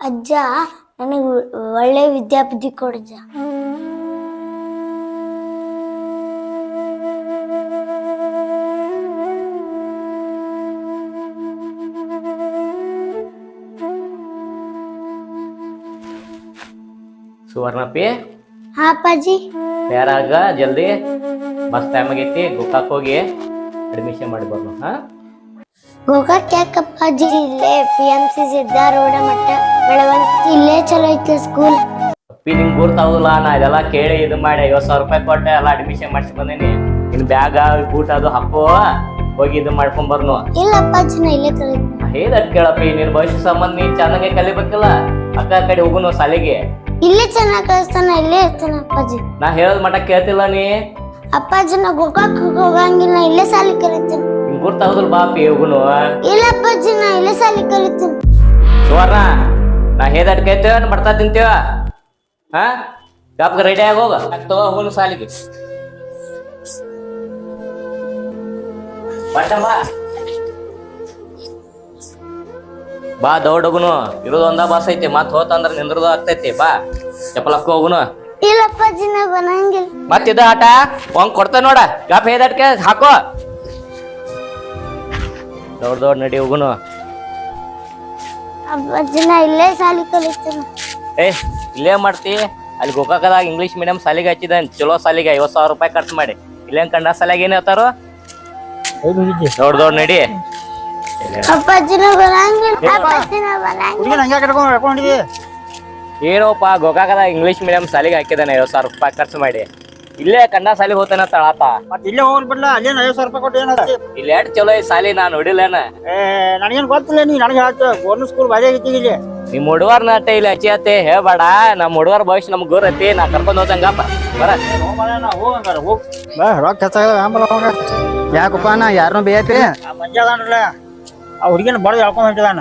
ಅಜ್ಜ ನನಗೆ ಒಳ್ಳೆ ವಿದ್ಯಾಬುದ್ಧಿ ಕೊಡಜ್ಜ ಸುವರ್ಣಪ್ಪಿ ಹಾ ಅಪ್ಪಾಜಿ. ತಯಾರಾಗ ಜಲ್ದಿ ಬಸ್ ಟೈಮ್ ಆಗೈತಿ ಗೋಕಾಕ್ ಹೋಗಿ ಅಡ್ಮಿಷನ್ ಮಾಡಿ ಬರ್ನು ಹಾ? ಗೋಕಾಕ್ ಯಾಕಪ್ಪ ಅಜ್ಜಿ ಇಲ್ಲೇ ಪಿ ಎಂ ಸಿ ಸಿದ್ಧಾರೂಢ ಮಟ್ಟ ಬೆಳವಂತಿ ಇಲ್ಲೇ ಚಲೋ ಐತೆ ಸ್ಕೂಲ್ ಅಪ್ಪಿ ನಿಂಗೆ ಗುರ್ತಾವುದಿಲ್ಲ ನಾ ಇದೆಲ್ಲ ಕೇಳಿ ಇದು ಮಾಡಿ ಐವತ್ತು ಸಾವಿರ ರೂಪಾಯಿ ಕೊಟ್ಟೆ, ಎಲ್ಲ ಅಡ್ಮಿಷನ್ ಮಾಡಿಸಿ ಬಂದೀನಿ. ಇನ್ನು ಬ್ಯಾಗ ಬೂಟ್ ಅದು ಹಾಕೋ, ಹೋಗಿ ಇದು ಮಾಡ್ಕೊಂಡ್ ಬರ್ನು. ಇಲ್ಲ ಅಪ್ಪಾಜಿ ನಾ ಇಲ್ಲೇ ಕಲಿತ ಹೇಳಟ್ ಕೇಳಪ್ಪಿ ನಿನ್ ಭವಿಷ್ಯ ಸಂಬಂಧ ನೀ ಚೆನ್ನಾಗೆ ಕಲಿಬೇಕಲ್ಲ. ಅಕ್ಕ ಕಡೆ ಹೋಗುನು ಸಾಲಿಗೆ ಇಲ್ಲೇ ಚೆನ್ನಾಗಿ ಕಲಿಸ್ತಾನ ಇಲ್ಲೇ ಇರ್ತಾನ ಅಪ್ಪಾಜಿ ನಾ ಹೇಳದ್ ಮಠ ಕೇಳ್ತಿಲ್ಲ ನೀ? ಅಪ್ಪಾಜಿ ನಾ ಗೋಕಾಕ್ ಹೋಗಂಗಿಲ್ಲ, ಇಲ್ಲೇ ಸಾಲಿ ಕಲಿತೀನಿ ನಿಂಗೆ ಗುರ್ತಾವುದಿಲ್ಲ ಬಾಪಿ ಹೋಗುನು ಇಲ್ಲ ಅಪ್ಪಾಜಿ ನಾ ಇಲ್ಲೇ ಸಾಲಿ ಕಲಿತೀನಿ. ಸುವರ್ಣ ನಾ ಹೇದಟ್ ಕೇಳ್ತೇವ ಬರ್ತಾ ತಿಂತೇವ ಹಾ? ಗಪ್ಗ ರೆಡಿ ಆಗಿ ಹೋಗ. ತಗೋ ಹೋಗುನು ಸಾಲಿಗೆ ಬಟ್ಟಮ್ಮ ಬಾ ದೌಡ್ ಹೋಗುನು ಇರೋದು ಒಂದ ಬಾಸ್ ಐತಿ ಮತ್ ಹೋತಂದ್ರ ನಿಂದ್ರದು ಆಗ್ತೈತಿ ಬಾ. ಹೋಗುನು. ಇಲ್ಲ ಅಪ್ಪಾಜಿ ನಾ ಬರಂಗಿಲ್ಲ ಮತ್ ಇದ ಆಟ ಒಂಗ್ ಕೊಡ್ತ ನೋಡ. ಗಪ್ ಹೇದಾಟ್ಕೆ ಹಾಕೋ. ದೌಡ್ ದೊಡ್ಡ ನಡಿ ಹೋಗುನು. ಅಜ್ಜನ ಇಲ್ಲೇ ಸಾಲಿ ಕಲಿತೀನಿ. ಏ ಇಲ್ಲೇ ಮಾಡ್ತಿ? ಅಲ್ಲಿ ಗೋಕಾಕದಾಗ ಇಂಗ್ಲಿಷ್ ಮೀಡಿಯಂ ಸಾಲಿಗೆ ಹಚ್ಚಿದ ಚಲೋ ಸಾಲಿಗೆ ಐವತ್ ಸಾವಿರ ರೂಪಾಯಿ ಖರ್ಚು ಮಾಡಿ. ಇಲ್ಲೇ ಕಂಡ ಸಾಲಿಗೆ ಏನು ಹೇಳ್ತಾರೋ? ದೊಡ್ಡ ದೊಡ್ಡ ನಡಿ. ಅಪ್ಪಾಜಿನ ಬರಂಗಿಲ್ಲ. ಬರಂಗಿಲ್ಲ. ಹಂಗೆ ಕಟ್ಕೊಂಡು ಏನೋಪ್ಪ ಗೋಕಾಕದಾಗ ಇಂಗ್ಲಿಷ್ ಮೀಡಿಯಂ ಸಾಲಿಗೆ ಹಾಕಿದಾನೆ ಐವತ್ ಸಾವಿರ ರೂಪಾಯಿ ಖರ್ಚು ಮಾಡಿ. ಇಲ್ಲೇ ಕನ್ನಡ ಸಾಲಿ ಹೋಗ್ತಾನ ತಳಾತ ಮತ್ತೆ ಇಲ್ಲೇ ಹೋಗ್ಲಿ ಬಿಡ್ಲ ಅಲ್ಲೇನು ಐವತ್ ಸಾವಿರ ರೂಪಾಯಿ ಕೊಟ್ಟು ಏನಂತೆ ಇಲ್ಲಿ ಎಷ್ಟ್ ಚಲೋ ಐತ್ ಸಾಲಿ ನಾನು ಹೊಡಿಲೇನ ಏ ನನಗೇನು ಗೊತ್ತಿಲ್ಲ ನೀ ನನಗೆ ಹೇಳ್ತು ಗೋರ್ಮೆಂಟ್ ಸ್ಕೂಲ್ ಬಾರಿ ಐತಿ ಇಲ್ಲಿ. ನಿಮ್ ಹುಡುಗರ್ ನಟ ಇಲ್ಲಿ ಹಚ್ಚಿ ಅತ್ತೆ ಹೇಳ್ಬೇಡ ನಮ್ ಹುಡುಗರ ಭವಿಷ್ಯ ನಮ್ಗೆ ಗೋರ್ ಐತಿ ನಾ ಕರ್ಕೊಂಡ್ ಹೋದಂಗಪ್ಪ ಬರ. ಹೋಗಂಗಾರ ಹೋಗ್ ಬಾ ರೊಕ್ಕ ಯಾಕಪ್ಪ ನಾ ಯಾರನ್ನೂ ಬೇಯತ್ರಿ? ಆ ಮಂಜ ಆ ಹುಡುಗಿನ ಬಡ ಹೇಳ್ಕೊಂಡ್ ಹೊಂಟಿದಾನ.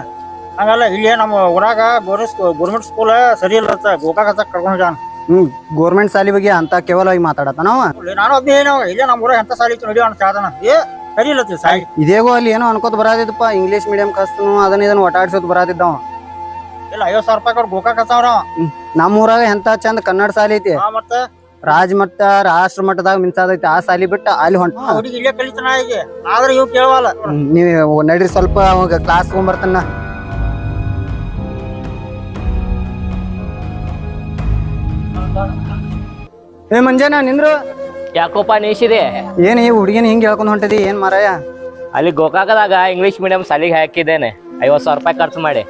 ಹಂಗಲ್ಲ ಇಲ್ಲಿ ನಮ್ಮ ಊರಾಗ ಗೋರ್ಮೆಂಟ್ ಗೋರ್ಮೆಂಟ್ ಸ್ಕೂಲ್ ಸರಿ ಇಲ್ಲ ಗೋಕಾಕ ಕರ್ಕೊಂಡ್ ಕರ್ಕೊಂಡು ಹೋಗ್ಯಾನ. ಹ್ಮ್ ಗೋರ್ಮೆಂಟ್ ಸಾಲಿ ಬಗ್ಗೆ ಅಂತ ಕೇವಲವಾಗಿ ಮಾತಾಡತ್ತ ನಾವ? ನಾನು ಏನೋ ಇಲ್ಲೇ ನಮ್ಮ ಊರಾಗ ಎಂತ ಸಾಲಿ ಇತ್ತು ನಡಿಯೋ ಅಂತ ಹೇಳ್ತಾನ ಏ ಸರಿ ಸಾಲಿ ಇದೇಗೋ ಅಲ್ಲಿ ಏನೋ ಅನ್ಕೋತ ಬರಾದಿದ್ದಪ್ಪ ಇಂಗ್ಲಿಷ್ ಮೀಡಿಯಂ ಕಸ್ತನು ಅದನ್ನ ಇದನ್ನ ಬರಾದಿದ್ದವ ಇಲ್ಲ ಐವತ್ತು ಸಾವಿರ ರೂಪಾಯಿ ಕೊಟ್ಟು ಗೋಕಾಕ ಹತ್ತವ್ರ ನಮ್ಮ ಊರಾಗ ಎಂತ ಚಂದ ಕನ್ನಡ ಸಾಲಿ ಐತಿ. ಮತ್ತೆ? ರಾಜಮಟ್ಟ ರಾಷ್ಟ್ರ ಮಟ್ಟದಾಗ ಮಿಂಚಾದೈತಿ ಆ ಸಾಲಿ ಬಿಟ್ಟು ಅಲ್ಲಿ ಹೊಂಟ. ಹುಡುಗಿ ಇಲ್ಲೇ ಕಲಿತಾನ ಈಗ. ಆದ್ರೆ ಇವ್ ಕೇಳವಲ್ಲ. ನೀವು ನಡ್ರಿ ಸ್ವಲ್ಪ ಅವಾಗ ಕ್ಲಾಸ್ ತಗೊಂಬರ್ತಾನ ಏ ಮಂಜಾನ ನಿಂದ್ರು? ಯಾಕೋಪ ನೀಸಿದೆ ಏನ್ ಈ ಹುಡುಗಿನ ಹಿಂಗ್ ಹೇಳ್ಕೊಂಡ್ ಹೊಂಟದಿ? ಏನ್ ಮಾರಾಯ? ಅಲ್ಲಿ ಗೋಕಾಕದಾಗ ಇಂಗ್ಲಿಷ್ ಮೀಡಿಯಂ ಸಾಲಿಗೆ ಹಾಕಿದ್ದೇನೆ. ಐವತ್ ಸಾವಿರ ರೂಪಾಯಿ ಖರ್ಚು ಮಾಡಿ.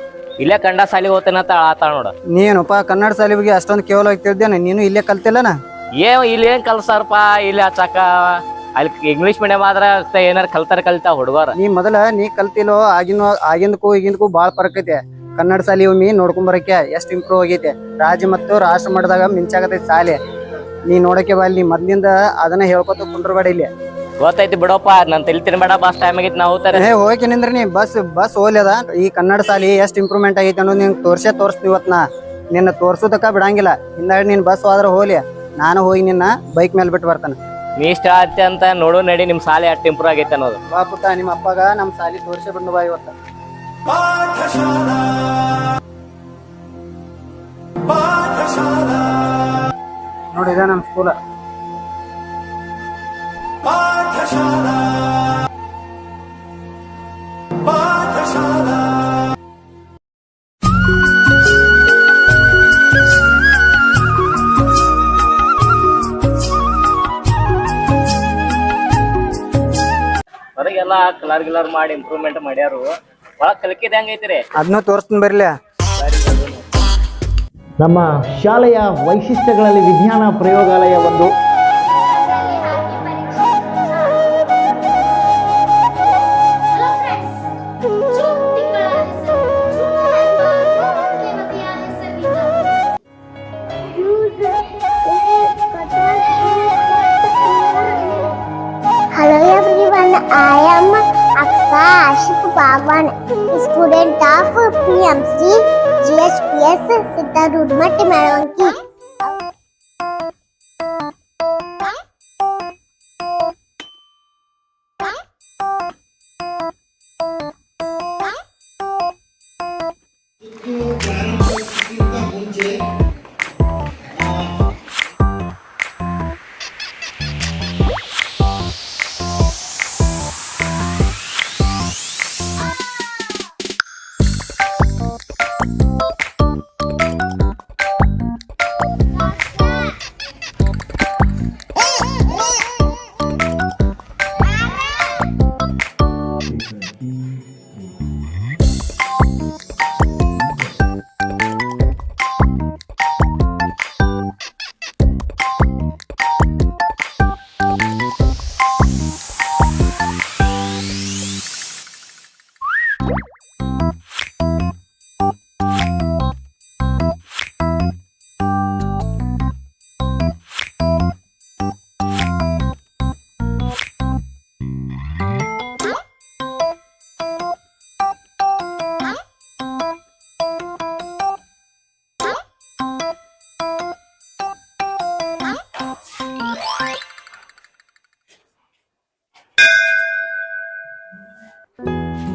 ಇಲ್ಲೇ ಕಂಡ ಸಾಲಿಗೆ ಹೋಗ್ತೇನೆ ಅಂತ ಆತಾಳ ನೋಡ. ನೀನಪ್ಪ ಕನ್ನಡ ಸಾಲಿ ಬಗ್ಗೆ ಅಷ್ಟೊಂದು ಕೇವಲ ತಿಳಿದೇನೆ ನೀನು ಇಲ್ಲೇ ಕಲ್ತಿಲ್ಲನ? ಏ ಇಲ್ಲಿ ಏನ್ ಕಲ್ಸಾರಪ್ಪ ಇಲ್ಲಿ ಹಚ್ಚಾಕ ಅಲ್ಲಿ ಇಂಗ್ಲಿಷ್ ಮೀಡಿಯಂ ಆದ್ರ ಏನಾರ ಕಲ್ತಾರ ಕಲಿತಾವ ಹುಡುಗರ. ನೀ ಮೊದಲ ನೀ ಕಲ್ತಿಲ್ಲೋ ಆಗಿನ ಆಗಿಂದಕ್ಕೂ ಈಗಿಂದಕ್ಕೂ ಬಾಳ ಫರಕ್ ಐತೆ. ಕನ್ನಡ ಸಾಲಿ ಒಮ್ಮೆ ನೋಡ್ಕೊಂಬರಕ್ಕೆ ಎಷ್ಟು ಇಂಪ್ರೂವ್ ಆಗೈತೆ. ರಾಜ್ಯ ಮತ್ತು ರಾಷ್ಟ್ರ ಮಟ್ಟದಾಗ ಮಿಂಚಾಗತೈತಿ ಸಾಲಿ. ನೀ ನೋಡಕ್ಕೆ ಬಾ ಅಲ್ಲಿ ಮೊದ್ಲಿಂದ ಅದನ್ನ ಹೇಳ್ಕೊತ ಕುಂಡ್ರಬೇಡ ಇಲ್ಲಿ. ಗೊತ್ತೈತಿ ಬಿಡಪ್ಪ ನನ್ ತಲೆ ತಿನ್ಬೇಡ ಬಸ್ ಟೈಮ್ ಆಗಿತ್ತು ನಾವು ಹೋಗ್ತಾರೆ ಹೇ ಹೋಗಿ ನಿಂದ್ರಿ ನೀ ಬಸ್ ಬಸ್ ಹೋಲ್ಯದ ಈ ಕನ್ನಡ ಸಾಲಿ ಎಷ್ಟು ಇಂಪ್ರೂವ್ಮೆಂಟ್ ಆಗೈತೆ ಅನ್ನೋದು ನಿಂಗೆ ತೋರ್ಸೇ ತೋರಿಸ್ತೀವಿ ಇವತ್ ನಾ. ನಿನ್ನ ತೋರ್ಸೋದಕ್ಕ ಬಿಡಂಗಿಲ್ಲ. ಹಿಂದಾಡಿ ನೀನು ಬಸ್ ಹೋದ್ರೆ ಹೋಲಿ ನಾನು ಹೋಗಿ ನಿನ್ನ ಬೈಕ್ ಮೇಲೆ ಬಿಟ್ಟು ಬರ್ತಾನೆ. ನೀ ಇಷ್ಟ ಆಯ್ತು ಅಂತ ನೋಡು ನಡಿ ನಿಮ್ಮ ಸಾಲಿ ಅಷ್ಟು ಇಂಪ್ರೂವ್ ಆಗೈತೆ ಅನ್ನೋದು. ಬಾ ಪುಟ್ಟ ನಿಮ್ಮ ಅಪ್ಪಗ ನಮ್ಮ ಸಾಲಿ ತೋರ್ಸೇ ಬಂದು ಬಾ ಇವತ್ತ. ನೋಡಿ ಇದ ನಮ್ಮ ಸ್ಕೂಲ ಹೊರಗೆಲ್ಲ ಕಲರ್ ಗಿಲರ್ ಮಾಡಿ ಇಂಪ್ರೂವ್ಮೆಂಟ್ ಮಾಡ್ಯಾರು. ಒಳಗ್ ಕಲಿಕಿದ ಹೆಂಗೈತಿರಿ ಅದನ್ನೂ ತೋರಿಸ್ತೀನಿ ಬರ್ಲಿ. ನಮ್ಮ ಶಾಲೆಯ ವೈಶಿಷ್ಟ್ಯಗಳಲ್ಲಿ ವಿಜ್ಞಾನ ಪ್ರಯೋಗಾಲಯ ಒಂದು. Ravan student of PMC GHPS Siddharudh Math Medvanki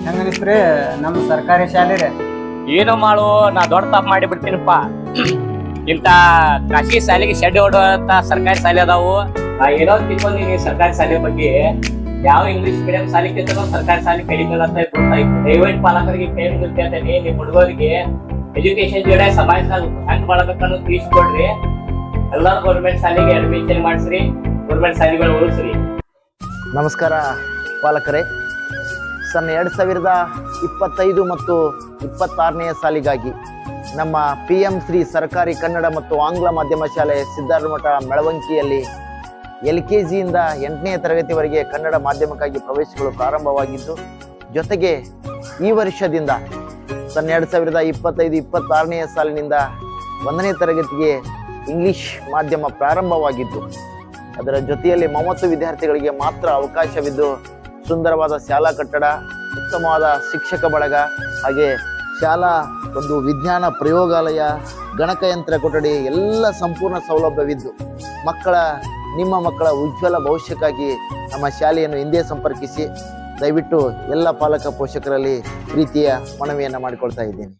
ಹೆಂಗ ಅನಿಸ್ತ್ರಿ ನಮ್ಮ ಸರ್ಕಾರಿ ಶಾಲೆ ರೀ ಏನೋ ಮಾಡು ನಾ ದೊಡ್ಡ ತಪ್ಪು ಮಾಡಿ ಬಿಡ್ತೀನಪ್ಪ. ಇಂತ ಖಾಸಗಿ ಶಾಲೆಗೆ ಶೆಡ್ ಹೊಡುವಂತ ಸರ್ಕಾರಿ ಶಾಲೆ ಅದಾವು. ನಾ ಏನೋ ತಿಳ್ಕೊಂಡಿನಿ ಸರ್ಕಾರಿ ಶಾಲೆ ಬಗ್ಗೆ. ಯಾವ ಇಂಗ್ಲಿಷ್ ಮೀಡಿಯಂ ಶಾಲೆ ಸರ್ಕಾರಿ ಶಾಲೆ ಕಡಿಮೆ ಅಂತ ಗೊತ್ತಾಯ್ತು. ದಯವಿಟ್ಟು ಪಾಲಕರಿಗೆ ಅಂತ ಮುಗಿತೇನೆ ನಿಮ್ ಹುಡುಗರಿಗೆ ಎಜುಕೇಶನ್ ಜೊತೆ ಸಮಾಜದಾಗ ಹೆಂಗ್ ಬಳಬೇಕನ್ನೋದು ತಿಳಿಸ್ಕೊಡ್ರಿ. ಎಲ್ಲಾರು ಗೌರ್ಮೆಂಟ್ ಶಾಲೆಗೆ ಅಡ್ಮಿಷನ್ ಮಾಡಿಸ್ರಿ ಗೌರ್ಮೆಂಟ್ ಶಾಲೆಗಳು ಉಳಿಸ್ರಿ. ನಮಸ್ಕಾರ ಪಾಲಕರೇ. ಸನ್ ಎರಡು ಸಾವಿರದ ಇಪ್ಪತ್ತೈದು ಮತ್ತು ಇಪ್ಪತ್ತಾರನೆಯ ಸಾಲಿಗಾಗಿ ನಮ್ಮ ಪಿ ಎಂ ಶ್ರೀ ಸರ್ಕಾರಿ ಕನ್ನಡ ಮತ್ತು ಆಂಗ್ಲ ಮಾಧ್ಯಮ ಶಾಲೆ ಸಿದ್ಧಾರಮಠ ಮೆಳವಂಕಿಯಲ್ಲಿ ಎಲ್ ಕೆ ಜಿಯಿಂದ ಎಂಟನೇ ತರಗತಿವರೆಗೆ ಕನ್ನಡ ಮಾಧ್ಯಮಕ್ಕಾಗಿ ಪ್ರವೇಶಗಳು ಪ್ರಾರಂಭವಾಗಿದ್ದು, ಜೊತೆಗೆ ಈ ವರ್ಷದಿಂದ ಸನ್ ಎರಡು ಸಾವಿರದ ಇಪ್ಪತ್ತೈದು ಇಪ್ಪತ್ತಾರನೆಯ ಸಾಲಿನಿಂದ ಒಂದನೇ ತರಗತಿಗೆ ಇಂಗ್ಲಿಷ್ ಮಾಧ್ಯಮ ಪ್ರಾರಂಭವಾಗಿದ್ದು, ಅದರ ಜೊತೆಯಲ್ಲಿ ಮೂವತ್ತು ವಿದ್ಯಾರ್ಥಿಗಳಿಗೆ ಮಾತ್ರ ಅವಕಾಶವಿದ್ದು ಸುಂದರವಾದ ಶಾಲಾ ಕಟ್ಟಡ, ಉತ್ತಮವಾದ ಶಿಕ್ಷಕ ಬಳಗ, ಹಾಗೆ ಶಾಲಾ ಒಂದು ವಿಜ್ಞಾನ ಪ್ರಯೋಗಾಲಯ ಗಣಕಯಂತ್ರ ಕೊಠಡಿ, ಎಲ್ಲ ಸಂಪೂರ್ಣ ಸೌಲಭ್ಯವಿದ್ದು, ಮಕ್ಕಳ, ನಿಮ್ಮ ಮಕ್ಕಳ ಉಜ್ವಲ ಭವಿಷ್ಯಕ್ಕಾಗಿ ನಮ್ಮ ಶಾಲೆಯನ್ನು ಹಿಂದೆ ಸಂಪರ್ಕಿಸಿ, ದಯವಿಟ್ಟು ಎಲ್ಲ ಪಾಲಕ ಪೋಷಕರಲ್ಲಿ ಪ್ರೀತಿಯ ಮನವಿಯನ್ನು ಮಾಡಿಕೊಳ್ತಾ ಇದ್ದೇನೆ.